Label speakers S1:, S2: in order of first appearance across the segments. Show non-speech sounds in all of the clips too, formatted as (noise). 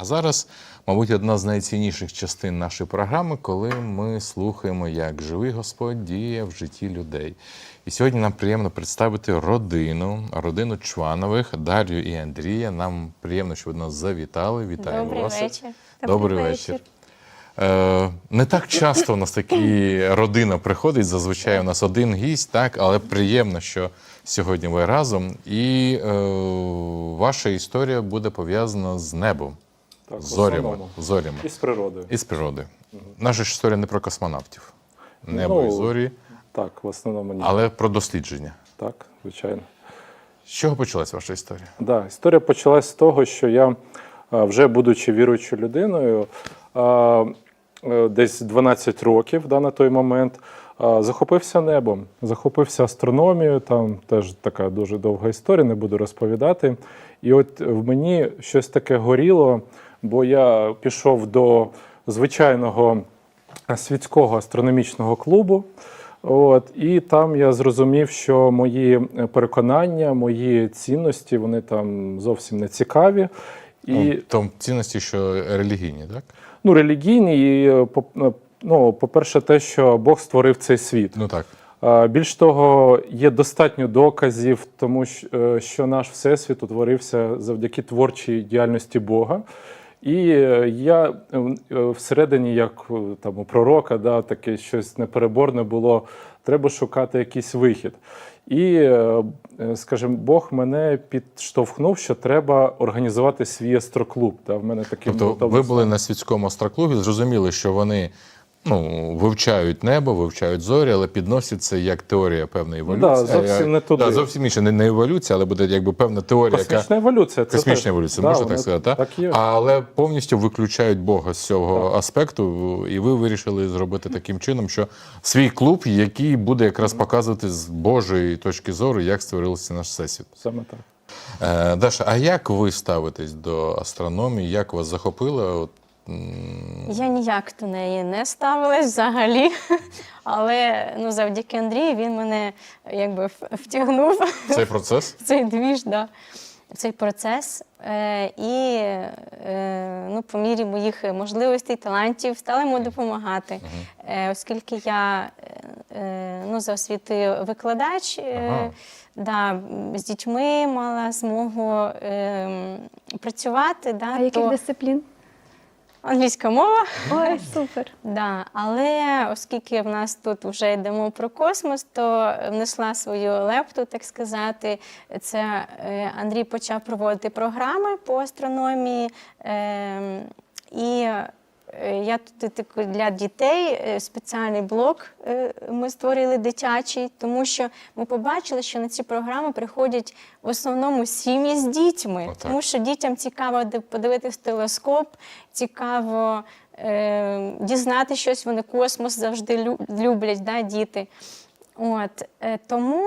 S1: А зараз, мабуть, одна з найцінніших частин нашої програми, коли ми слухаємо, як живий Господь діє в житті людей. І сьогодні нам приємно представити родину, родину Чванових, Дар'ю і Андрія. Нам приємно, що ви нас завітали. Вітаємо
S2: Добрий
S1: вас.
S2: вечір.
S1: Добрий, вечір. Е, не так часто у нас такі (clears throat) родина приходить. Зазвичай у нас один гість, так, але приємно, що сьогодні ви разом. І е, ваша історія буде пов'язана з небом,
S3: Так,
S1: зорями, зорями
S3: І з природою.
S1: і з природи. Наша ж історія не про космонавтів, небо
S3: Ну,
S1: і зорі,
S3: Так, в основному ні.
S1: але про дослідження.
S3: Так, звичайно.
S1: З чого почалась ваша історія?
S3: Да, історія почалась з того, що я, вже будучи віруючою людиною, е, десь 12 років да, на той момент, захопився небом, захопився астрономією. Там теж така дуже довга історія, не буду розповідати. І от в мені щось таке горіло, бо я пішов до звичайного світського астрономічного клубу. От, і там я зрозумів, що мої переконання, мої цінності вони там зовсім не цікаві. І
S1: Ну, то цінності, що релігійні, так?
S3: ну, релігійні, і е, е, ну, по-перше, те, що Бог створив цей світ.
S1: Ну так.
S3: Більш того, є достатньо доказів, тому що, е, що наш всесвіт утворився завдяки творчій діяльності Бога. І е, я е, е, всередині, як там у пророка, да, таке щось непереборне було. Треба шукати якийсь вихід. І, скажімо, Бог мене підштовхнув, що треба організувати свій астроклуб. Да. В мене такий
S1: Тобто ви були на світському астроклубі, зрозуміли, що вони ну, вивчають небо, вивчають зорі, але підносять це як теорія певної еволюції.
S3: Да, зовсім не туди.
S1: Да, зовсім інше, не, не еволюція, але буде якби певна теорія,
S3: космічна
S1: яка
S3: еволюція. Це
S1: космічна
S3: теж-
S1: еволюція,
S3: Да,
S1: можна так сказати, так?
S3: Так є.
S1: але повністю виключають Бога з цього аспекту, і ви вирішили зробити таким чином, що свій клуб, який буде якраз показувати з Божої точки зору, як створився наш всесвіт.
S3: Саме так.
S1: Е, Даша, а як ви ставитесь до астрономії? Як вас захопило?
S2: Я ніяк до неї не ставилась взагалі. (laughs) Але ну, завдяки Андрію він мене якби втягнув
S1: цей процес? (laughs)
S2: в цей двіж, да, в цей процес. Е, і е, ну, по мірі моїх можливостей, талантів стали йому допомагати. Е, оскільки я е, ну, за освітою викладач, е,
S1: Ага.
S2: да, з дітьми мала змогу е, працювати. Да,
S4: А яких
S2: то
S4: дисциплін?
S2: Англійська мова. (laughs)
S4: Ой, супер.
S2: Да, але оскільки в нас тут вже йдемо про космос, то внесла свою лепту, так сказати. Це е, Андрій почав проводити програми по астрономії. Е, і я тут для дітей е, спеціальний блок е, ми створили дитячий, тому що ми побачили, що на ці програми приходять в основному сім'ї з дітьми,
S1: Отак.
S2: тому що дітям цікаво подивитись телескоп, цікаво е, дізнати щось. Вони космос завжди лю- люблять, да, діти. От, е, тому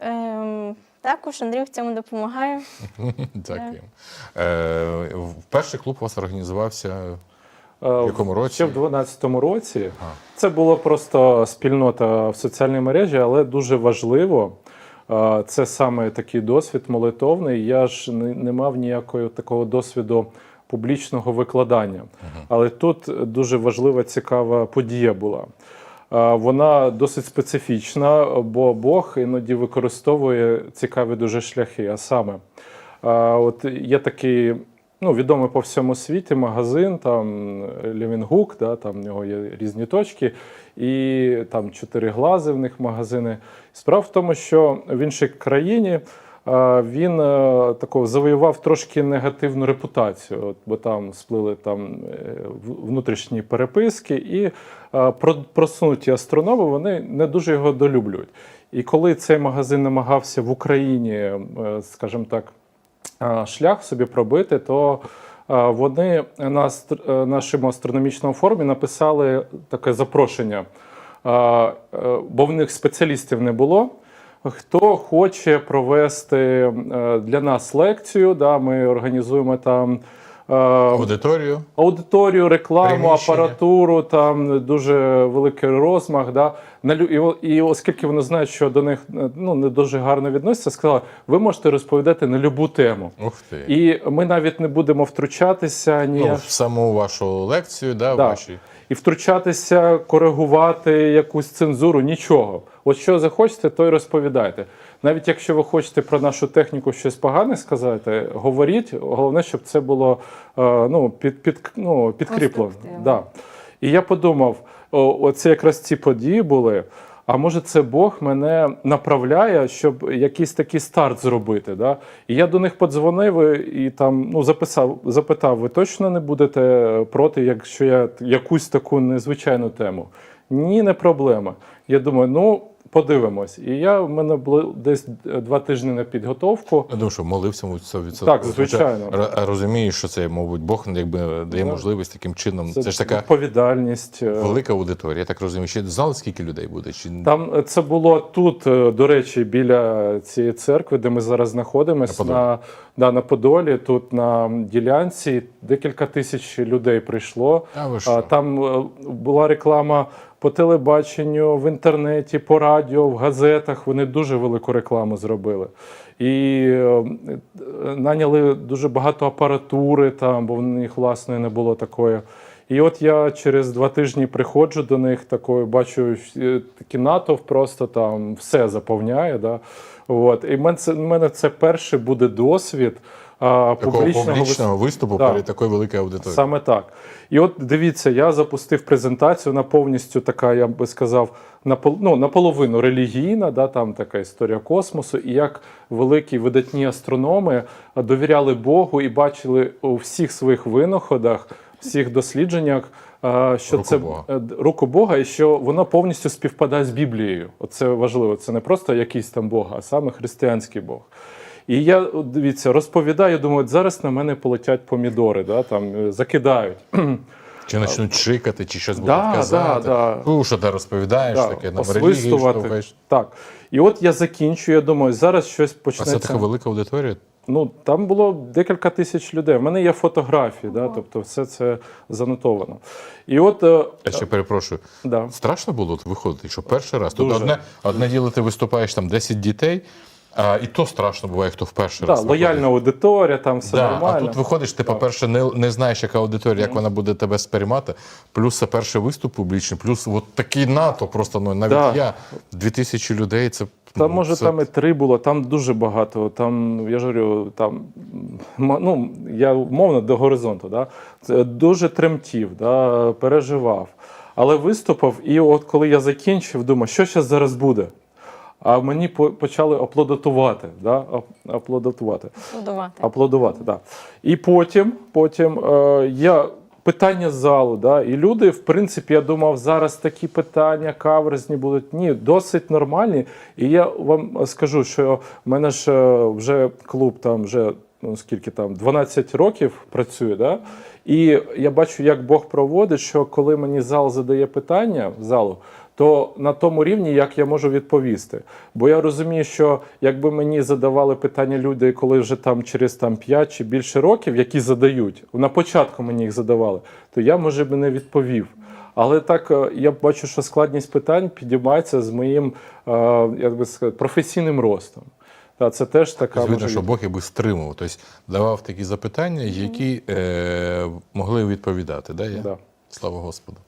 S2: е, також Андрій в цьому допомагає. (laughs)
S1: Дякую. Е, перший клуб у вас організувався.
S3: Е,
S1: В якому році?
S3: Ще в 2012 році.
S1: Ага.
S3: Це була просто спільнота в соціальній мережі, але дуже важливо. е, Це саме такий досвід молитовний. Я ж не, мав ніякого такого досвіду публічного викладання. Але тут дуже важлива, цікава подія була. Е, Вона досить специфічна, бо Бог іноді використовує цікаві дуже шляхи. А саме, от є такий ну, відомий по всьому світі магазин, там Левінгук, да, там в нього є різні точки, і там чотири глази в них магазини. Справа в тому, що в іншій країні е, він е, такого завоював трошки негативну репутацію, от, бо там сплили там е, внутрішні переписки, і про- просунуті астрономи вони не дуже його долюблюють. І коли цей магазин намагався в Україні, скажімо так, шлях собі пробити, то вони на е, нашому астрономічному форумі написали таке запрошення, е, бо в них спеціалістів не було. Хто хоче провести е, для нас лекцію, да, ми організуємо там
S1: Аудиторію.
S3: аудиторію, рекламу, апаратуру, там дуже великий розмах. Да? І, оскільки вони знають, що до них е, ну, не дуже гарно відносяться, сказали, ви можете розповідати на любу тему.
S1: Ух ти.
S3: І ми навіть не будемо втручатися ні.
S1: Ну, в саму вашу лекцію, да,
S3: Да.
S1: ваші.
S3: І втручатися, коригувати якусь цензуру, нічого. От що захочете, то й розповідайте. Навіть якщо ви хочете про нашу техніку щось погане сказати, говоріть. Головне, щоб це було е, ну, під, під, ну, підкріплено. Да. І я подумав: о, оце якраз ці події були. А може, це Бог мене направляє, щоб якийсь такий старт зробити. Да? І я до них подзвонив і там ну, записав, запитав: ви точно не будете проти, якщо я якусь таку незвичайну тему? Ні, не проблема. Я думаю, ну подивимось. І я в мене було десь два тижні на підготовку.
S1: Я думаю, що молився 100%.
S3: Так, звичайно.
S1: Розумію, що це, мабуть, Бог якби дає
S3: Да.
S1: можливість таким чином. Це, ж така
S3: відповідальність. е,
S1: велика аудиторія. Я так розумію. Ще знали, скільки людей буде? Чи
S3: Там е, це було тут, е, до речі, біля цієї церкви, де ми зараз знаходимося,
S1: На
S3: на, да, на Подолі. Тут на ділянці декілька тисяч людей прийшло.
S1: А ви що?
S3: Там е, була реклама по телебаченню, в інтернеті, по радіо, в газетах. Вони дуже велику рекламу зробили. І е, наняли дуже багато апаратури там, бо в них власної не було такої. І от я через два тижні приходжу до них, такою бачу е, натовп, просто там все заповняє. Да? От. І в мене це, перший буде досвід
S1: такого
S3: публічного,
S1: публічного, виступу
S3: Да.
S1: перед такою великою аудиторією?
S3: Саме так. І от дивіться, я запустив презентацію, вона повністю така, я би сказав, напол, ну, наполовину релігійна, да, там така історія космосу, і як великі видатні астрономи довіряли Богу і бачили у всіх своїх винаходах, всіх дослідженнях. Що
S1: Руку
S3: це
S1: Бога.
S3: е, руку Бога, і що воно повністю співпадає з Біблією. Оце важливо. Це не просто якийсь там Бог, а саме християнський Бог. І я дивіться, розповідаю, думаю, зараз на мене полетять помідори, да, там е, закидають.
S1: Чи почнуть чикати, чи щось будуть
S3: Да,
S1: казати?
S3: да, да.
S1: Ну, що ти розповідаєш,
S3: Да,
S1: таке
S3: освистувати.
S1: штовхаєш.
S3: Так. І от я закінчую, я думаю, зараз щось
S1: А це така велика аудиторія.
S3: Ну, там було декілька тисяч людей. У мене є фотографії, да, тобто все це занотовано. І от, е,
S1: Я ще перепрошую.
S3: да.
S1: Страшно було виходити, що перший раз. Тут
S3: Дуже.
S1: одне, одне діло, ти виступаєш там 10 дітей, а, і то страшно буває, хто вперше
S3: Да,
S1: раз.
S3: лояльна аудиторія, там все
S1: Да,
S3: нормально.
S1: а тут виходиш, ти, по-перше, не, не знаєш, яка аудиторія, як вона буде тебе сприймати. Плюс це перший виступ публічний, плюс от такий НАТО, просто ну навіть
S3: Да.
S1: я, 2000 людей, це
S3: Там,
S1: ну,
S3: може,
S1: це-
S3: там і три було, там дуже багато. Там, я ж говорю, там, ну, я мовно до горизонту, да? Це дуже тремтів, да? переживав. Але виступив, і от коли я закінчив, думаю, що зараз зараз буде? А мені почали аплодотувати. Да? ап- Аплодотувати.
S2: Будувати.
S3: Аплодувати, да. І потім, потім е, я питання з залу, да, і люди, в принципі, я думав, зараз такі питання каверзні будуть. Ні, досить нормальні. І я вам скажу, що в мене ж е, вже клуб там вже ну скільки там 12 років працює, да? І я бачу, як Бог проводить, що коли мені зал задає питання залу, то на тому рівні, як я можу відповісти. Бо я розумію, що якби мені задавали питання люди, коли вже там через там 5 чи більше років, які задають, на початку мені їх задавали, то я може би не відповів. Але так е, я бачу, що складність питань підіймається з моїм е, як би сказати, професійним ростом. Та це теж така
S1: Тобто що Бог якби стримував, тобто давав такі запитання, які е, могли відповідати. Да, я?
S3: Да.
S1: Слава Господу.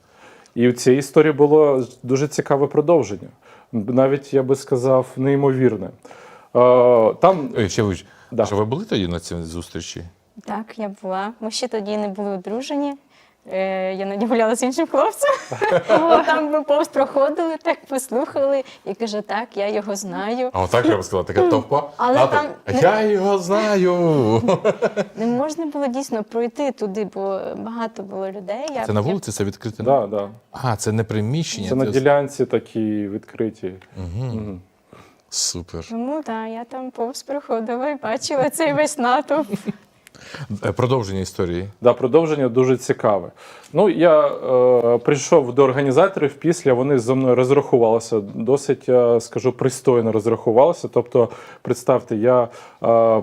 S3: І в цій історії було дуже цікаве продовження. Навіть я би сказав, неймовірне. Е, Там
S1: ще ви,
S3: Да.
S1: що ви були тоді на цій зустрічі?
S2: Так, я була. Ми ще тоді не були одружені. Е, я з іншим хлопцем. Там ми повз проходили, так послухали і каже, так, я його знаю.
S1: А отак треба сказати, така товпа.
S2: Але там
S1: «А
S2: не-
S1: Я його знаю.
S2: Не можна було дійсно пройти туди, бо багато було людей. Я,
S1: Це на
S2: я-
S1: вулиці, це відкрите?
S3: да, да.
S1: А, це не приміщення.
S3: це на ділянці такі відкриті.
S1: Супер.
S2: Тому так, я там повз проходила і бачила цей весь натовп.
S1: Е, Продовження історії.
S3: Да, продовження дуже цікаве. Ну, я е, прийшов до організаторів після, вони зі мною розрахувалися, досить, я скажу, пристойно розрахувалися. Тобто, представте, я е,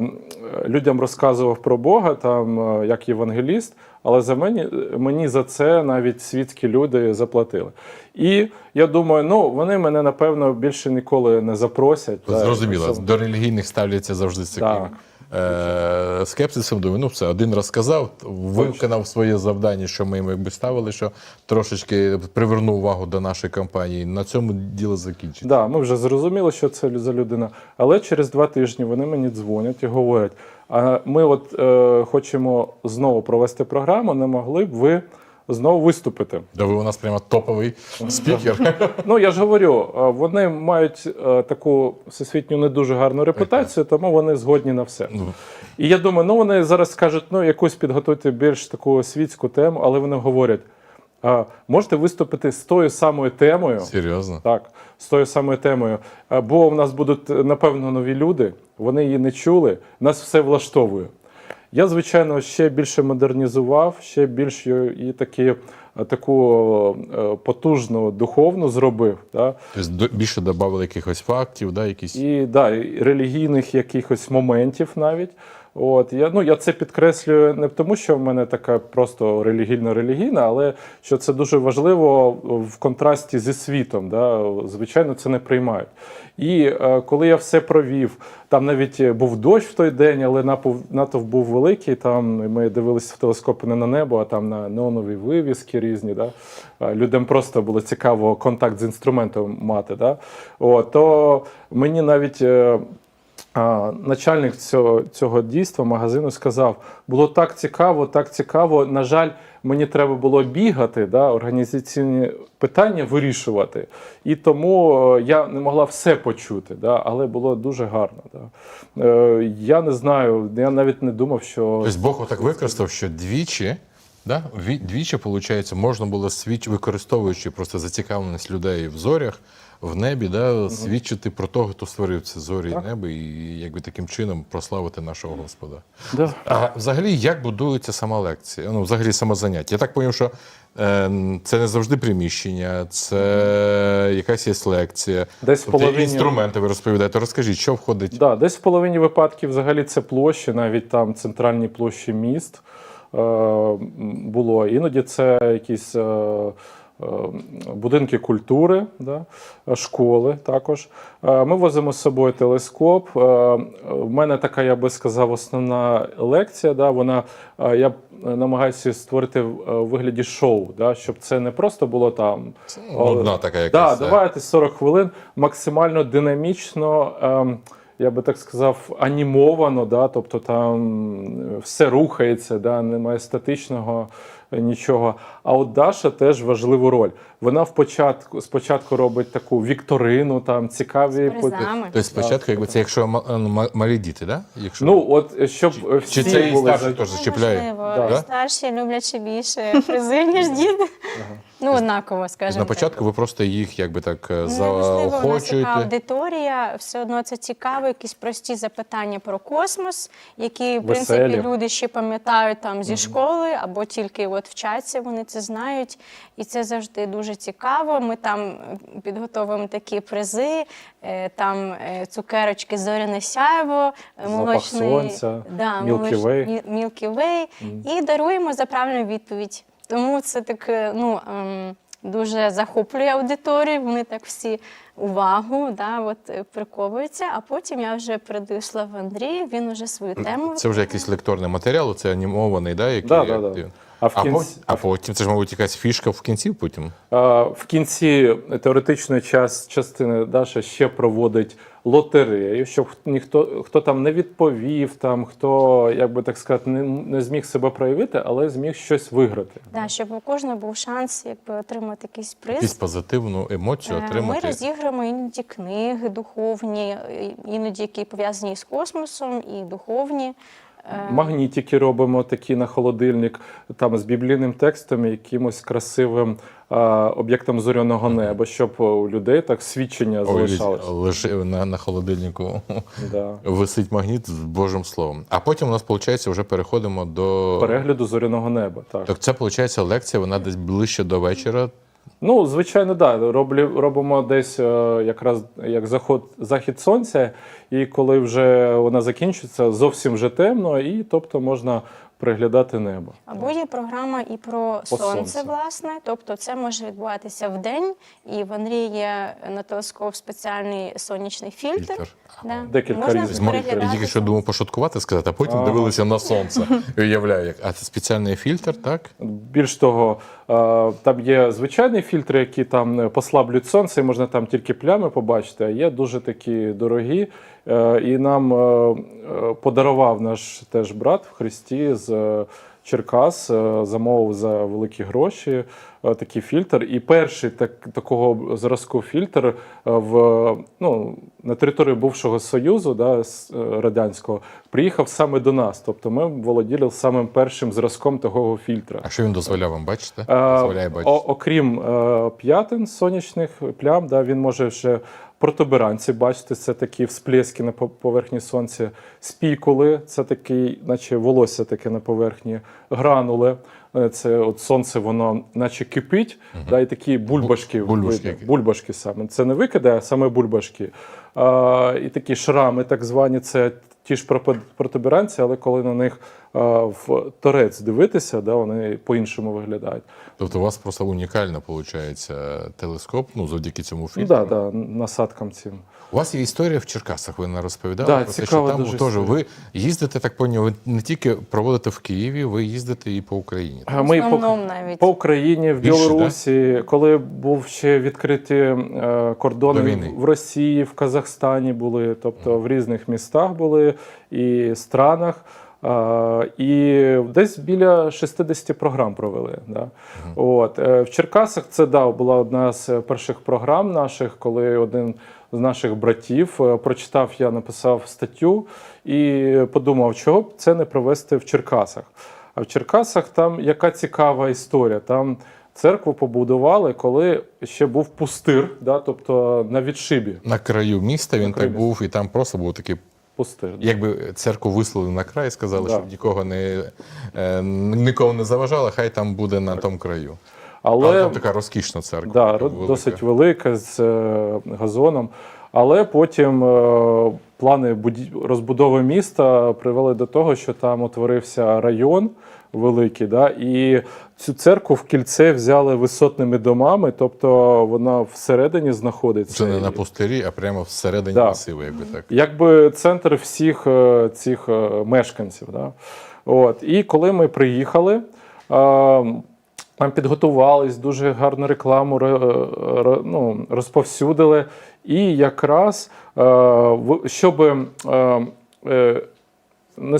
S3: людям розказував про Бога там е, як євангеліст, але за мені, мені за це навіть світські люди заплатили. І я думаю, ну вони мене напевно більше ніколи не запросять.
S1: Зрозуміло, до релігійних ставляться завжди
S3: Так.
S1: Е- скепсисом. Думаю, ну все, один раз сказав, виконав своє завдання, що ми йому якби ставили, що трошечки привернув увагу до нашої компанії. На цьому діло закінчиться.
S3: Да, ми вже зрозуміли, що це за людина. Але через два тижні вони мені дзвонять і говорять: а ми от е, хочемо знову провести програму, не могли б ви знову виступити?
S1: Да ви у нас прямо топовий спікер.
S3: Ну я ж говорю, е, вони мають е, таку всесвітню не дуже гарну репутацію, тому вони згодні на все.
S1: Ну.
S3: І я думаю, ну вони зараз скажуть, ну якусь підготуйте більш таку світську тему, але вони говорять: а, можете виступити з тою самою темою.
S1: Серйозно.
S3: Так, з тою самою темою. Бо в нас будуть, напевно, нові люди, вони її не чули, нас все влаштовує. Я, звичайно, ще більше модернізував, ще більш її такі, е, таку е, потужну духовну зробив. Да?
S1: Тобто більше додали якихось фактів, да, якісь.
S3: І, да, і релігійних якихось моментів навіть. От я ну я це підкреслюю не тому, що в мене така просто релігійно-релігійна, але що це дуже важливо в контрасті зі світом. Да? Звичайно, це не приймають. І е, коли я все провів, там навіть був дощ в той день, але напов- натовп був великий. Там ми дивилися в телескопи не на небо, а там на неонові вивіски різні. Да? Людям просто було цікаво контакт з інструментом мати. Да? От, то мені навіть. е, начальник цього, цього дійства магазину сказав: було так цікаво, так цікаво. На жаль, мені треба було бігати, да, організаційні питання вирішувати. І тому е, я не могла все почути, да, але було дуже гарно. Да. Е, я не знаю, я навіть не думав, що
S1: Тобто Бог отак використав, що двічі, да, двічі, виходить, можна було свіч, використовуючи просто зацікавленість людей в зорях, в небі, да, свідчити про того, хто створив це зорі і небо, і якби таким чином прославити нашого Господа.
S3: да.
S1: А взагалі, як будується сама лекція? Ну, взагалі, саме заняття? Я так розумію, що е, це не завжди приміщення, це якась є лекція.
S3: Десь
S1: тобто
S3: половині-
S1: інструменти ви розповідаєте. Розкажіть, що входить?
S3: Да, десь в половині випадків взагалі це площі, навіть там центральні площі міст було. Іноді це якісь е, е, будинки культури, да, е, школи також. Е, ми возимо з собою телескоп. Е, в мене така, я би сказав, основна лекція. Да, вона, е, я намагаюся створити в е, вигляді шоу, да, щоб це не просто було там.
S1: Одна така якась.
S3: да,
S1: е,
S3: давайте 40 хвилин максимально динамічно. Я би так сказав, анімовано, да, тобто там е, все рухається, да, немає статичного е, нічого. А от Даша теж важливу роль. Вона в початку, спочатку робить таку вікторину, там цікаві.
S1: Тобто спочатку, якби це якщо ма- малі діти, да? Якщо...
S3: Ну, от е, щоб е, всі
S1: чи це і
S3: були
S1: старші теж зачіпляє?
S2: Можливо,
S1: Да?
S2: старші люблять ще більше призи, ніж діти. Ну, однаково, скажімо
S1: На
S2: так.
S1: початку ви просто їх якби так е,
S2: Ну, нас яка аудиторія, все одно це цікаво, якісь прості запитання про космос, які, в принципі,
S3: Веселі.
S2: люди ще пам'ятають там зі школи, або тільки от вчаться, вони це знають. І це завжди дуже цікаво. Ми там підготовуємо такі призи, е, там е, цукерочки Зоряне сяйво, е,
S3: Запах
S2: молочний
S3: сонця,
S2: да,
S3: Milky
S2: молоч-
S3: Way.
S2: Мі- Milky Way, і даруємо за правильну відповідь. Тому це так ну. ем, Дуже захоплює аудиторію, вони так всі увагу да, от, е, приковуються, а потім я вже передаю в Андрію, він вже свою тему.
S1: Це вже якийсь лекторний матеріал, це анімований, да, який
S3: Да, да, да. А в кінці-
S1: а потім це ж, мабуть, якась фішка в кінці потім.
S3: Е, В кінці теоретичної час, частини Даша ще проводить лотерею, щоб ніхто хто там не відповів, там хто, як би так сказати, не, не зміг себе проявити, але зміг щось виграти.
S2: Да, щоб у кожного був шанс якби, отримати якийсь приз.
S1: Якусь позитивну емоцію
S2: Е, Ми розіграємо іноді книги духовні, е, іноді які пов'язані з космосом, і духовні. Е,
S3: Магнітики робимо такі на холодильник, там з біблійним текстом, і якимось красивим а, об'єктом зоряного неба, щоб у людей так свідчення
S1: Ой,
S3: залишалось.
S1: лише на, на холодильнику (laughs)
S3: Да.
S1: висить магніт з Божим Словом. А потім у нас, виходить, вже переходимо до.
S3: Перегляду зоряного неба. Так.
S1: Так це, виходить, лекція, вона десь ближче до вечора.
S3: Ну, звичайно. Да. Робимо десь е, якраз як заход, захід сонця, і коли вже вона закінчиться, зовсім вже темно, і тобто можна приглядати небо.
S2: Або є програма і про
S3: По
S2: сонце,
S3: сонцю.
S2: власне. Тобто це може відбуватися в день, і в Андрії є на телескоп спеціальний сонячний фільтр.
S1: Фільтр.
S2: Да.
S3: Декілька різних.
S1: Я тільки що думав пошуткувати, сказати, а потім
S3: Ага.
S1: дивилися на сонце. І (laughs) Уявляю, як. А це спеціальний фільтр, так?
S3: Більш того, там є звичайні фільтри, які там е, послаблюють сонце, і можна там тільки плями побачити, а є дуже такі дорогі. Е, І нам е, е, подарував наш теж брат в Христі з Черкас, замовив за великі гроші такий фільтр. І перший так, такого зразку фільтр в, ну, на території бувшого Союзу да, радянського приїхав саме до нас. Тобто ми володіли самим першим зразком такого фільтра.
S1: А що він дозволяв вам бачите?
S3: Е,
S1: Дозволяє бачити.
S3: о- окрім п'ятин сонячних плям, да, він може ще протуберанці бачите, це такі всплески на по- поверхні сонця, спікули, це такі, наче волосся таке на поверхні, гранули. е, Це от сонце, воно наче кипить, да, і такі бульбашки,
S1: бульбашки
S3: видно. бульбашки саме. Це не викиди, а саме бульбашки. А, і такі шрами, так звані, це ті ж протуберанці, але коли на них а, в торець дивитися, да, вони по-іншому виглядають.
S1: Тобто у вас просто унікально виходить телескоп, ну завдяки цьому
S3: Ну,
S1: Так,
S3: да, да, насадкам цим.
S1: У вас є історія в Черкасах, ви не розповідали
S3: Да,
S1: про те, що там теж
S3: історія.
S1: ви їздите, так поняв, ви не тільки проводите в Києві, ви їздите і по Україні.
S3: А Ми по,
S2: навіть.
S3: по Україні, в
S1: Більше,
S3: Білорусі, коли був ще відкриті е, кордони в Росії, в Казахстані були, тобто в різних містах були і странах. Е, і десь біля 60 програм провели. Да? От, е, в Черкасах це да, була одна з перших програм наших, коли один з наших братів е, прочитав, я написав статтю і подумав, чого б це не провести в Черкасах. А в Черкасах там яка цікава історія. Там церкву побудували, коли ще був пустир, да, тобто на відшибі
S1: На краю міста він так був, і там просто був такий,
S3: пустир.
S1: якби церкву вислали на край, сказали,
S3: Да.
S1: щоб нікого не е, нікого не заважало, хай там буде на тому краю. Але,
S3: Але
S1: там така розкішна церква.
S3: да,
S1: велика.
S3: досить велика з е, газоном. Але потім е, плани розбудови міста привели до того, що там утворився район великий, да, і цю церкву в кільце взяли висотними домами, тобто вона всередині знаходиться.
S1: Це не на пустирі, а прямо всередині
S3: Да.
S1: масиву, якби так.
S3: якби центр всіх е, цих е, мешканців. Да? От. І коли ми приїхали, е, нам підготувались, дуже гарну рекламу ре- ре- ну, розповсюдили. І якраз, е, щоб е, е, не,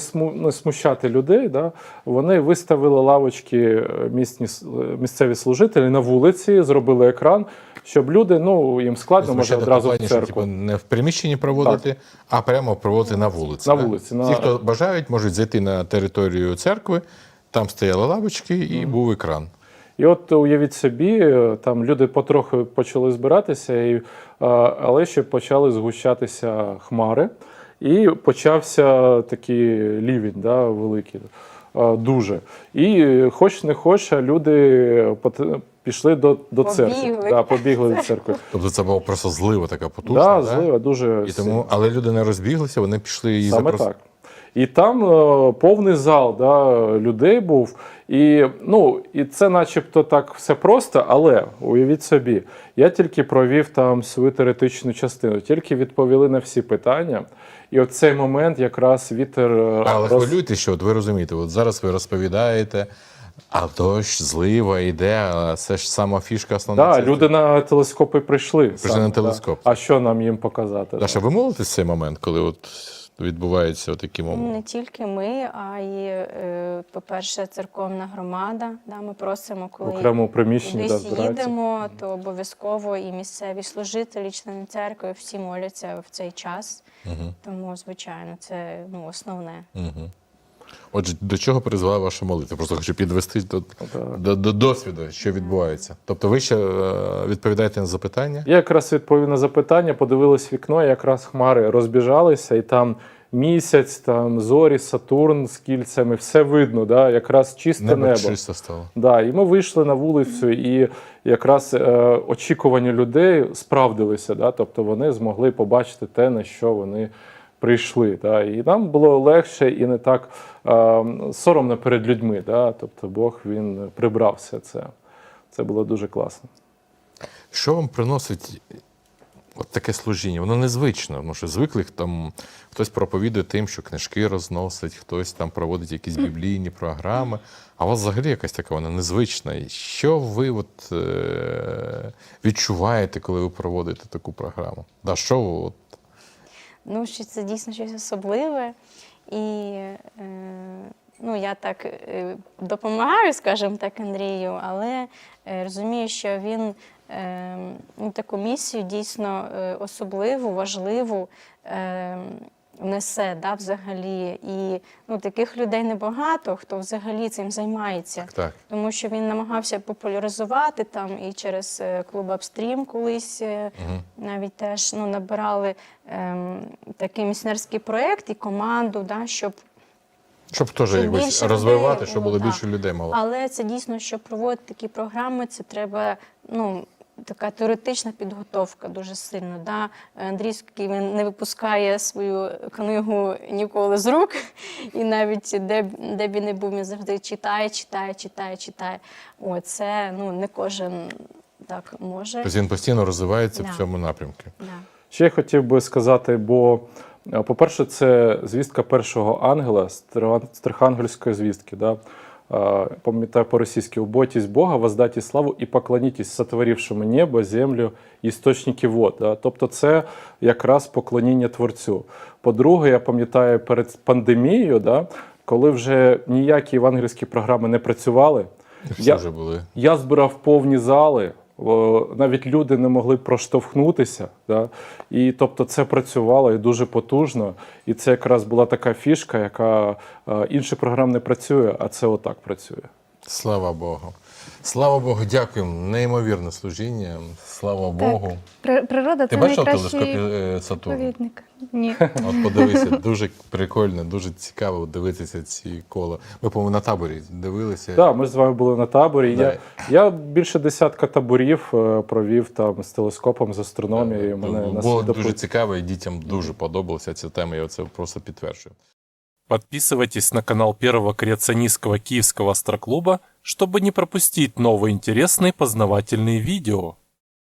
S3: смущати людей, да, вони виставили лавочки е, місні, е, місцеві служителі на вулиці, зробили екран, щоб люди, ну їм складно, може одразу в церкву.
S1: типу, не в приміщенні проводити, а прямо проводити на вулиці.
S3: На
S1: да?
S3: вулиці, на-
S1: Ті, хто бажають, можуть зайти на територію церкви, там стояли лавочки і був екран.
S3: І от уявіть собі, е, там люди потроху почали збиратися, і, е, але ще почали згущатися хмари, і почався такий лівень да, великий, е, дуже. І хоч не хоч, а люди пішли до, до церкви.
S2: Побігли.
S3: Да, побігли до церкви. (laughs)
S1: Тобто це була просто злива така потужна.
S3: Да,
S1: да?
S3: злива дуже
S1: І тому, але люди не розбіглися, вони пішли її
S3: Саме
S1: запрос-
S3: так. І там е, повний зал да, людей був. І, ну, і це начебто так все просто, але уявіть собі, я тільки провів там свою теоретичну частину, тільки відповіли на всі питання. І от цей момент якраз вітер е,
S1: Але
S3: роз-
S1: хвилюйтесь, що от ви розумієте, от зараз ви розповідаєте, а дощ, злива йде, це ж сама фішка основна.
S3: Да, люди на телескопи прийшли. саме,
S1: на
S3: да. А що нам їм показати?
S1: Даша, ви молитесь цей момент, коли от відбуваються такі моменти?
S2: Не тільки ми, а й, е, по-перше, церковна громада. Да, ми просимо, коли
S3: окремому приміщення да,
S2: їдемо, то обов'язково і місцеві служителі, члени церкви, всі моляться в цей час.
S1: Угу.
S2: Тому, звичайно, це ну, основне.
S1: Угу. Отже, до чого призвела ваша молитва? Просто хочу підвести до, до, до досвіду, що відбувається. Тобто ви ще е, відповідаєте на запитання?
S3: Я якраз відповів на запитання, подивились вікно, якраз хмари розбіжалися, і там місяць, там зорі, Сатурн з кільцями, все видно, да? якраз чисте
S1: Небо,
S3: небо.
S1: чисто стало.
S3: Да, і ми вийшли на вулицю, і якраз е, очікування людей справдилися. Да? Тобто вони змогли побачити те, на що вони прийшли. Да? І нам було легше і не так е, соромно перед людьми. Да? Тобто Бог він прибрав все це. Це було дуже класно.
S1: Що вам приносить от таке служіння? Воно незвично, тому що звиклих там хтось проповідує тим, що книжки розносить, хтось там проводить якісь біблійні програми. А у вас взагалі якась така вона незвична. І що ви от, е- відчуваєте, коли ви проводите таку програму? Да, що от,
S2: Ну, що це дійсно щось особливе. І е, ну, я так е, допомагаю, скажімо так, Андрію, але е, розумію, що він е, ну, таку місію дійсно е, особливу, важливу. Е, Несе да, взагалі, і ну, таких людей небагато, хто взагалі цим займається
S1: так?
S2: тому що він намагався популяризувати там і через е, клуб Апстрім колись е, навіть теж ну, набирали ем, такий місіонерський проєкт і команду, да, щоб
S1: Щоб теж якось розвивати,
S2: людей,
S1: щоб
S2: ну,
S1: було
S2: да.
S1: більше людей мало.
S2: але це дійсно, щоб проводити такі програми, це треба ну, така теоретична підготовка дуже сильно. Да? Андрійський він не випускає свою книгу ніколи з рук, і навіть де, де б він не був, він завжди читає, читає, читає, читає. О, це ну, не кожен так може.
S1: Тобто він постійно розвивається
S2: Да.
S1: в цьому напрямку.
S2: Да.
S3: Ще я хотів би сказати, бо, е, по-перше, це звістка першого ангела з з Трихангельської звістки. Да? Пам'ятаю по-російськи «Убойтесь Бога, воздайте славу і поклонітесь сотворившому небо, землю, істочники вод. Да? Тобто це якраз поклоніння Творцю. По-друге, я пам'ятаю перед пандемією, да, коли вже ніякі євангельські програми не працювали.
S1: Всі
S3: Я-
S1: вже були.
S3: Я збирав повні зали, навіть люди не могли проштовхнутися. Да? І тобто це працювало і дуже потужно. І це якраз була така фішка, яка е, інших програм не працює, а це отак працює.
S1: Слава Богу. Слава Богу, дякуємо. Неймовірне служіння. Слава Богу.
S4: При- Природа
S1: Ти
S4: це
S1: бачив
S4: найкращий
S1: телескоп е, Сатурн?
S4: провідник. Ні. (laughs)
S1: От подивися, дуже прикольно, дуже цікаво дивитися ці кола. Ми, по-моєму, на таборі дивилися.
S3: Так, ми з вами були на таборі.
S1: Да.
S3: Я, я більше десятка таборів е, провів там з телескопом, з астрономією. Мене
S1: Було
S3: світоплиті.
S1: дуже цікаво, і дітям дуже подобалася ця тема, я це просто підтверджую.
S5: Подписывайтесь на канал Первого креационистского Киевского Астроклуба, чтобы не пропустить новые интересные познавательные видео.